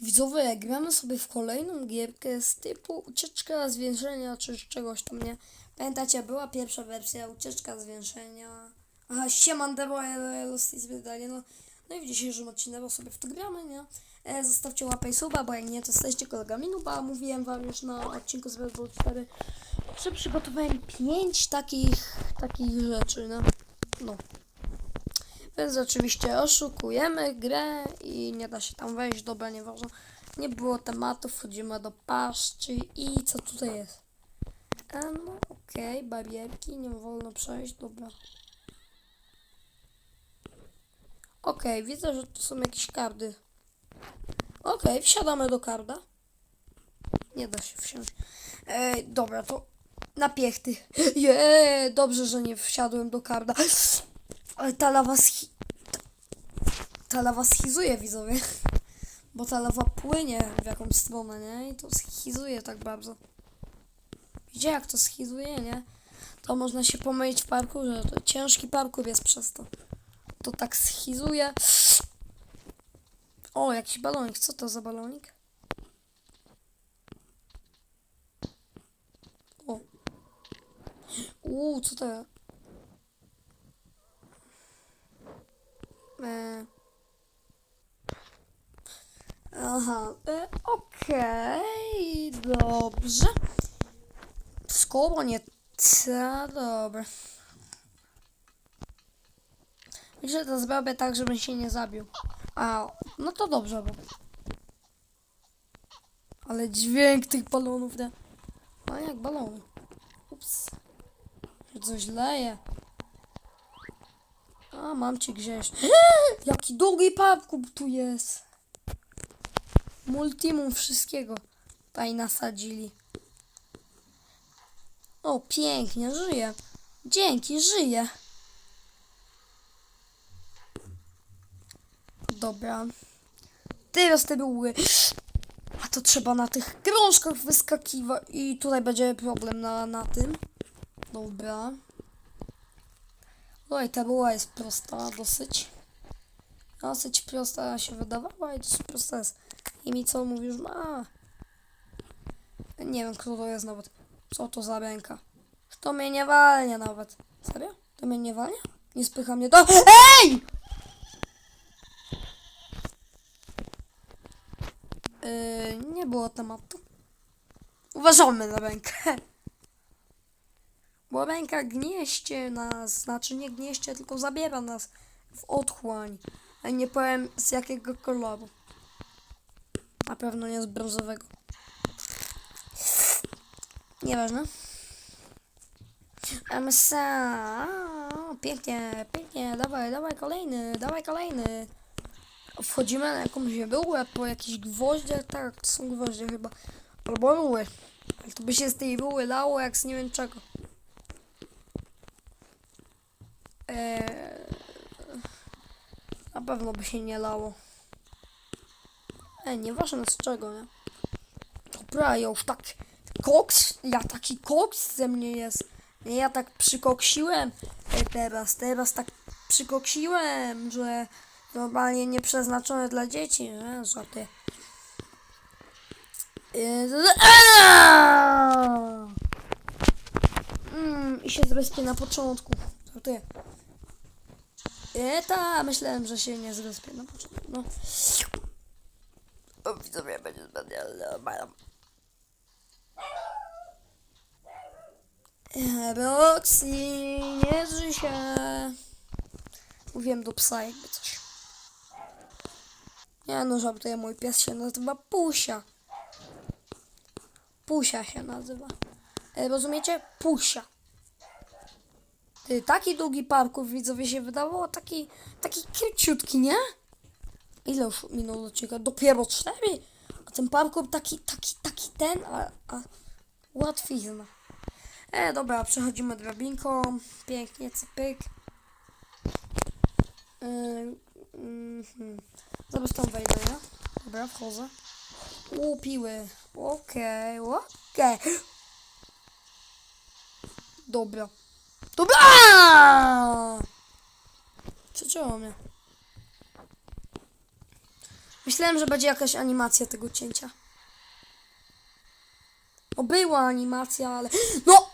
Widzowie, gramy sobie w kolejną gierkę z typu ucieczka zwierzenia czy czegoś tam, nie? Pamiętacie, była pierwsza wersja, ucieczka zwierzenia. Aha, siemandero, elo, elo, z wydanie, no. No i w dzisiejszym odcinku sobie w to gramy, nie? E, zostawcie łapę i suba, bo jak nie, to jesteście kolegami Nuba. Mówiłem wam już na odcinku z Red Bull 4, że przygotowałem 5 takich, takich rzeczy, no. No. Więc oczywiście oszukujemy grę i nie da się tam wejść, dobra, nieważne. Nie było tematu, wchodzimy do paszczy i co tutaj jest? E, no okej, barierki, nie wolno przejść, dobra. Okej, widzę, że tu są jakieś kardy. Okej, wsiadamy do karda. Nie da się wsiąść. Ej, dobra, to na piechty. Je, dobrze, że nie wsiadłem do karda. Ale ta lawa schi... ta, ta lawa schizuje, widzowie. Bo ta lawa płynie w jakąś stronę, nie? I to schizuje tak bardzo. Widzicie jak to schizuje, nie? To można się pomylić w parkurze. To ciężki parkur jest przez to. To tak schizuje. O, jakiś balonik. Co to za balonik? O. Uuu, co to E... Aha, e, okej, dobrze. Skoro nie ta, dobra. Myślę, że to zrobię tak, żebym się nie zabił. A, no to dobrze, bo... Ale dźwięk tych balonów, nie? A jak balony. Ups. Coś leje. A, mam cię gdzieś. Jaki długi parkour tu jest. Multimum wszystkiego tutaj nasadzili. O, pięknie, żyje. Dzięki, żyje. Dobra. Teraz te były. A to trzeba na tych krążkach wyskakiwać. I tutaj będzie problem na, na tym. Dobra. Oj, ta była jest prosta dosyć. Dosyć prosta się wydawała i dosyć prosta jest. I mi co mówisz, ma. Nie wiem, kto to jest nawet. Co to za ręka? To mnie nie walnie nawet. Serio? To mnie nie walnie? Nie spycha mnie to. EJ! Yy, nie było tematu. Uważamy na rękę. Bo ręka gnieście nas, znaczy nie gnieście, tylko zabiera nas w otchłań. Nie powiem z jakiego koloru. Na pewno nie z brązowego. Nieważne. MSA. Pięknie, pięknie. Dawaj, dawaj kolejny, dawaj kolejny. Wchodzimy na jakąś byłę po jakichś gwoździach. Tak, to są gwoździe chyba. Albo ruły. Ale to by się z tej lało jak z nie wiem czego. Eee, na pewno by się nie lało. E, nieważne z czego, nie? Dobra, ja już tak koks, ja taki koks ze mnie jest. Ja tak przykoksiłem e, teraz, teraz tak przykoksiłem, że normalnie nie przeznaczone dla dzieci, nie? Żarty. E, z- Aaaa! Mm, I się zrespię na początku. Żartuję. E, ta, myślałem, że się nie zrespię na początku. No. O, widzowie, będzie zbędnie, ale mają. Roxy, nie drzyj się. Mówiłem do psa jakby coś. Nie no, żartuję, mój pies się nazywa Pusia. Pusia się nazywa. E, rozumiecie? Pusia. Ty, taki długi parkour widzowie się wydawało, taki, taki króciutki, nie? Ile już minut odcinka? Dopiero cztery? A ten parkour taki, taki, taki ten, a, a łatwizna. E, dobra, przechodzimy drabinką. Pięknie, cypyk. Yy, mhm. Zaraz tam wejdę, nie? Dobra, wchodzę. Łupiły. Okej, okej. Dobra. Dobra! Przecięło mnie. Myślałem, że będzie jakaś animacja tego cięcia. O, była animacja, ale... No!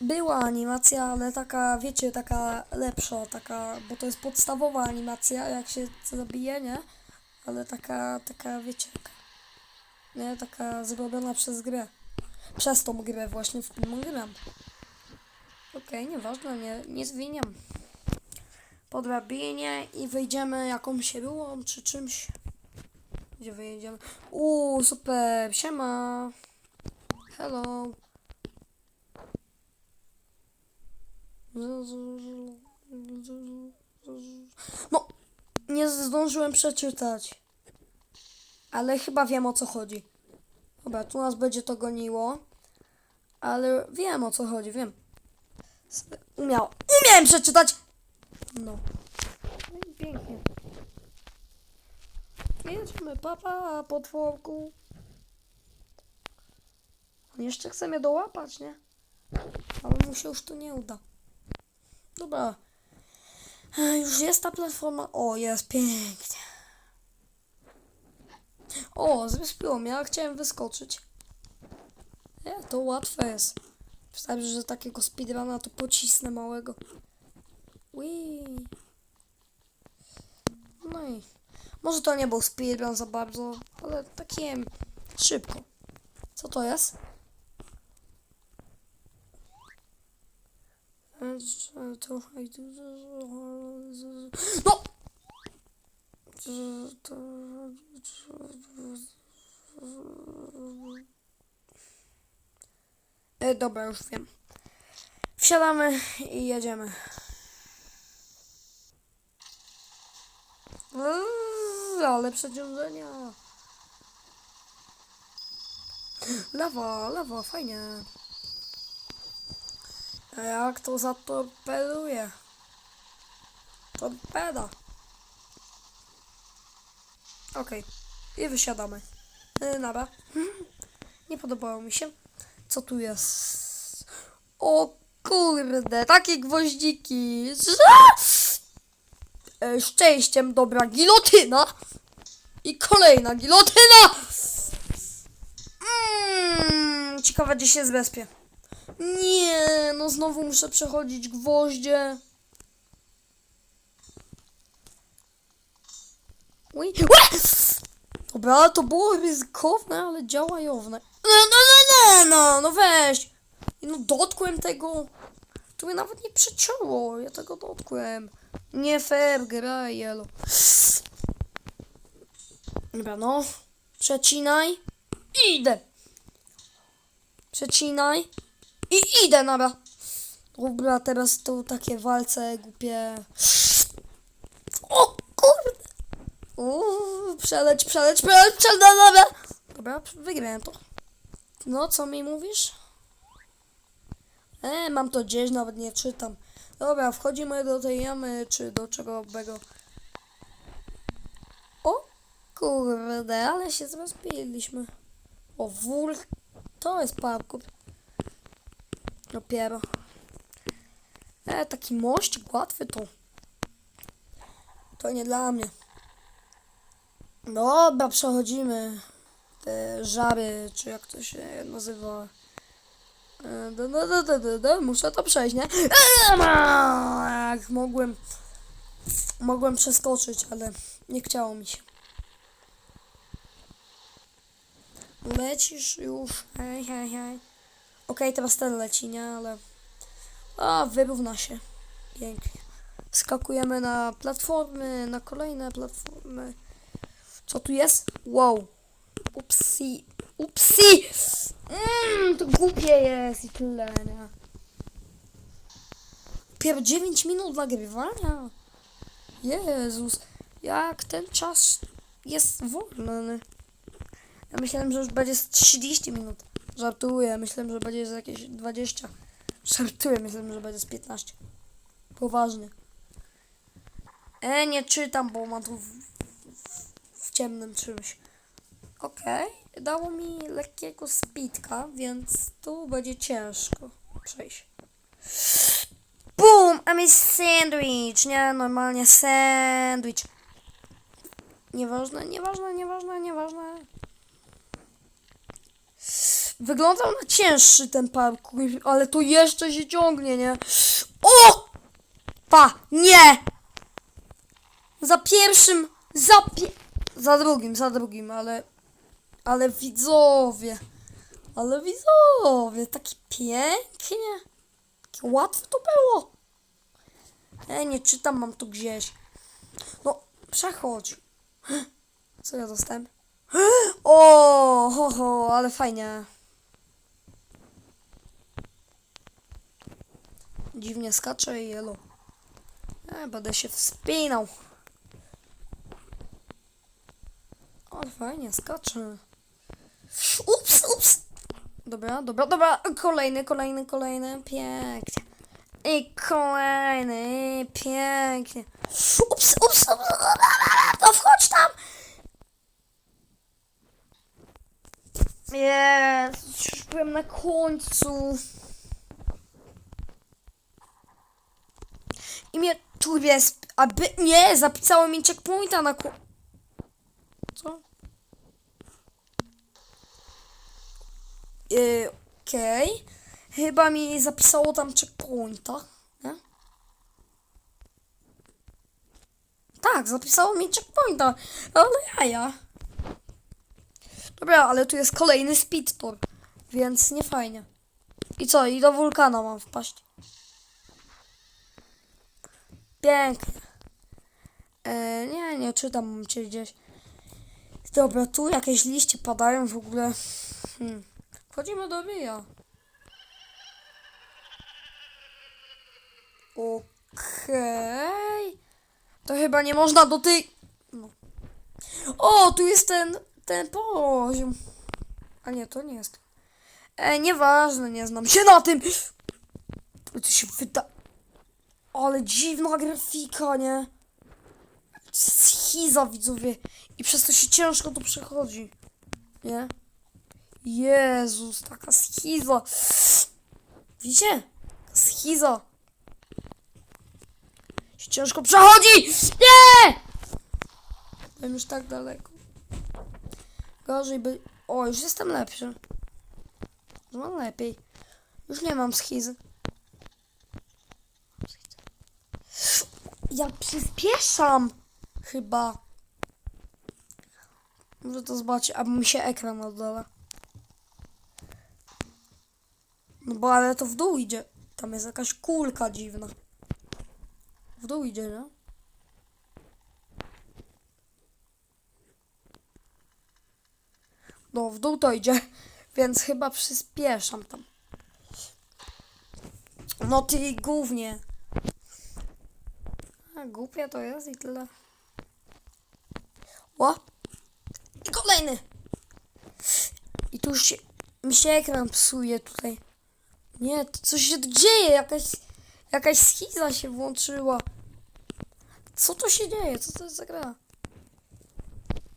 Była animacja, ale taka, wiecie, taka lepsza, taka, bo to jest podstawowa animacja, jak się zabije, nie? Ale taka, taka, wiecie, taka, nie? Taka zrobiona przez grę. Przez tą grę właśnie, w którą gram. Okej, nieważne, nie, nie zwiniam. Po drabinie i wyjdziemy jakąś rułą czy czymś. Gdzie wyjedziemy? Uuu, super, siema. Hello. No, nie zdążyłem przeczytać. Ale chyba wiem o co chodzi. Dobra, tu nas będzie to goniło. Ale wiem o co chodzi, wiem. Umiał. Umiałem przeczytać! No. No i pięknie. Jedziemy, papa, potworku. On jeszcze chce mnie dołapać, nie? Ale mu się już to nie uda. Dobra. E, Już jest ta platforma. O, jest pięknie. O, zrespiło mnie, a chciałem wyskoczyć. Nie, to łatwe jest. Wystarczy, że takiego speedruna to pocisnę małego. Wii. No i może to nie był speedrun za bardzo, ale takie szybko. Co to jest? No! E, dobra, już wiem. Wsiadamy i jedziemy. Uuu, ale przeciążenia. Lewo, lewo, fajnie. Jak to zatorpeduje? Torpeda. Okej. I wysiadamy. Yy. Nie podobało mi się. Co tu jest? O kurde, takie gwoździki. E, szczęściem, dobra, gilotyna. I kolejna gilotyna. Mm, ciekawe, gdzie się zrespię. Nie, no znowu muszę przechodzić gwoździe. Dobra, to było ryzykowne, ale działajowne. No, no, no, no, no, no weź. No dotkłem tego. To mnie nawet nie przecięło. Ja tego dotkłem. Nie fair, gra jelo. Dobra, no. Przecinaj. Idę. Przecinaj. I idę, dobra. Dobra, teraz tu takie walce głupie. O kurde. Uuu, przeleć, przeleć, przeleć, przeleć, dobra. Dobra, wygrałem to. No, co mi mówisz? E, mam to gdzieś, nawet nie czytam. Dobra, wchodzimy do tej jamy, czy do czego obego. O kurde, ale się zrozbiliśmy. O, wór. To jest parkour. Dopiero. E, taki mościk łatwy to. To nie dla mnie. Dobra, przechodzimy. Te żary, czy jak to się nazywa. E, da, da, da, da, da, da, muszę to przejść, nie? E, Jak mogłem. Mogłem przeskoczyć, ale nie chciało mi się. Lecisz już. Hej, hej, hej. Okej, teraz ten leci, nie? Ale... A, wyrówna się. Pięknie. Skakujemy na platformy, na kolejne platformy. Co tu jest? Wow. Upsi. Upsi! Mmm, to głupie jest i tyle? Dopiero 9 minut nagrywania. Jezus. Jak ten czas jest wolny. Ja myślałem, że już będzie z 30 minut. Żartuję, myślałem, że będzie jakieś 20. Żartuję, myślałem, że będzie z 15. Poważnie. E, nie czytam, bo mam tu w, w, w ciemnym czymś. Okej, dało mi lekkiego speedka, więc tu będzie ciężko przejść. Boom! A mi sandwich, nie? Normalnie sandwich. Nieważne, nieważne, nieważne, nieważne. Wyglądał na cięższy ten parkour, ale to jeszcze się ciągnie, nie? O! Pa! Nie! Za pierwszym, za pie... Za drugim, za drugim, ale... Ale widzowie... Ale widzowie, takie pięknie. Takie łatwe to było. Ej, nie czytam, mam tu gdzieś. No, przechodź. Co ja dostałem? O, ho, ho, ale fajnie. Dziwnie skacze i jelo. E, będę się wspinał. Ale fajnie, skacze. Dobra, dobra, dobra. Kolejny, kolejny, kolejny. Pięknie. I kolejny, pięknie. Ups, ups, ups. No wchodź tam. Jezus, już byłem na końcu. I mnie tu jest, aby, nie, zapisało mi checkpointa na ko... Co? Yy, Okej. Chyba mi zapisało tam checkpointa, nie? Tak, zapisało mi checkpointa, ale jaja. Dobra, ale tu jest kolejny speed tour, więc nie fajnie. I co, i do wulkana mam wpaść. Pięknie. E, nie, nie czytam, cię gdzieś. Dobra, tu jakieś liście padają w ogóle. Hmm. Wchodzimy do ryja. Okej. To chyba nie można do tej... No. O, tu jest ten, ten poziom. A nie, to nie jest. E, nieważne, nie znam się na tym. To się wyda... Ale dziwna grafika, nie? Schiza, widzowie. I przez to się ciężko tu przechodzi. Nie? Jezus, taka schiza. Widzicie? Schiza. Ciężko przechodzi! Nie! Byłem już tak daleko. Gorzej by... O, już jestem lepszy. Już mam lepiej. Już nie mam schizy. Ja przyspieszam. Chyba. Może to zobaczyć, aby mi się ekran oddala. No bo ale to w dół idzie. Tam jest jakaś kulka dziwna. W dół idzie, no? No, w dół to idzie, więc chyba przyspieszam tam. No ty głównie. A głupie to jest i tyle. O! I kolejny! I tu już się, mi się ekran psuje tutaj. Nie, to coś się tu dzieje, jakaś, jakaś schiza się włączyła. Co tu się dzieje? Co to jest za gra?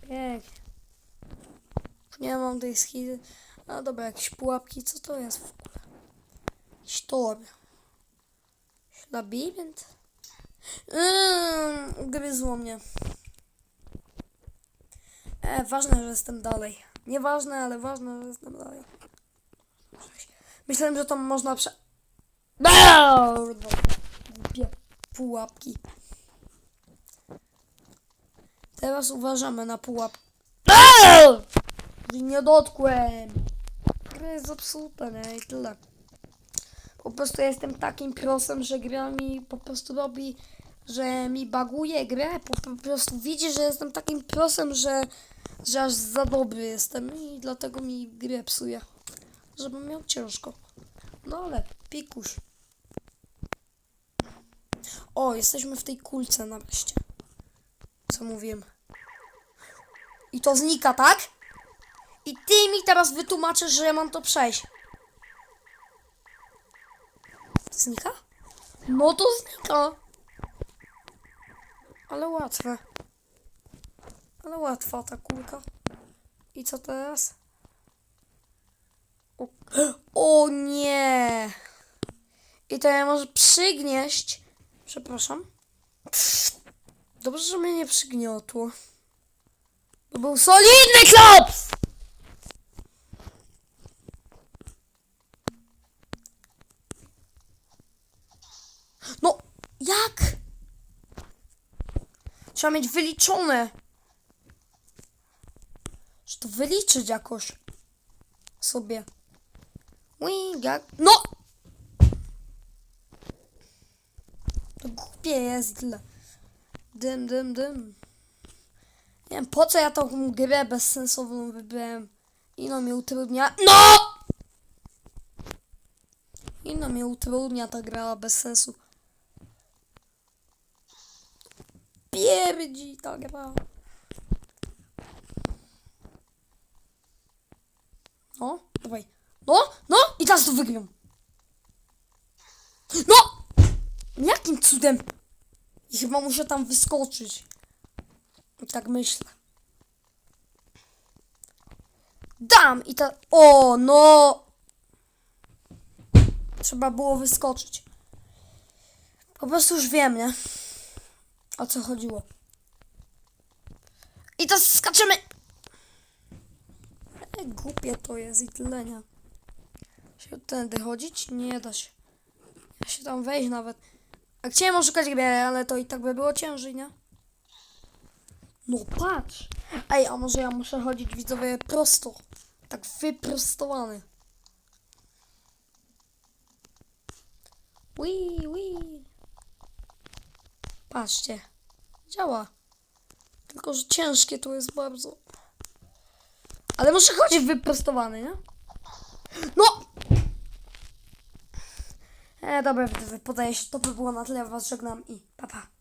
Pięknie. Nie mam tej schizy. No dobra, jakieś pułapki, co to jest w ogóle? Jakiś Labirynt? Mmm, gryzło mnie. E, ważne, że jestem dalej. Nieważne, ale ważne, że jestem dalej. Myślałem, że tam można prze... Bardzo Głupie pułapki. Teraz uważamy na pułap. Nie dotkłem. Gra jest zepsuta, nie? I tyle. Po prostu jestem takim prosem, że gra mi po prostu robi, że mi baguje grę. Po, po prostu widzi, że jestem takim prosem, że, że aż za dobry jestem i dlatego mi grę psuje. Żebym miał ciężko. No ale, pikuś. O, jesteśmy w tej kulce nareszcie. Co mówiłem. I to znika, tak? I ty mi teraz wytłumaczysz, że ja mam to przejść. Znika? No to znika. Ale łatwe. Ale łatwa ta kulka. I co teraz? O, nie! I to ja może przygnieść. Przepraszam. Dobrze, że mnie nie przygniotło. To był solidny klops! No, jak? Trzeba mieć wyliczone. Że to wyliczyć jakoś. Sobie. Ui, jak... No! To głupie jest tyle. Dym, dym, dym. Nie wiem, po co ja tą grę bezsensowną wybrałem. Ino mnie utrudnia. No! Ino mnie utrudnia ta gra bez sensu. Pierdzi ta gra. No, dawaj. No, no i teraz to wygram. No! Jakim cudem? I chyba muszę tam wyskoczyć. Tak myślę. Dam i ta... O, no! Trzeba było wyskoczyć. Po prostu już wiem, nie? O co chodziło. I to skaczemy! E, głupie to jest i tyle, nie? Się tędy chodzić? Nie da się. Ja się tam wejść nawet. A chciałem oszukać grę, ale to i tak by było ciężej, nie? No patrz! Ej, a może ja muszę chodzić widzowie prosto? Tak wyprostowany. Ui, ui. Patrzcie. Działa. Tylko, że ciężkie to jest bardzo. Ale muszę chodzić wyprostowany, nie? No! E, dobra, podaję się. To by było na tyle. Was żegnam i pa, pa.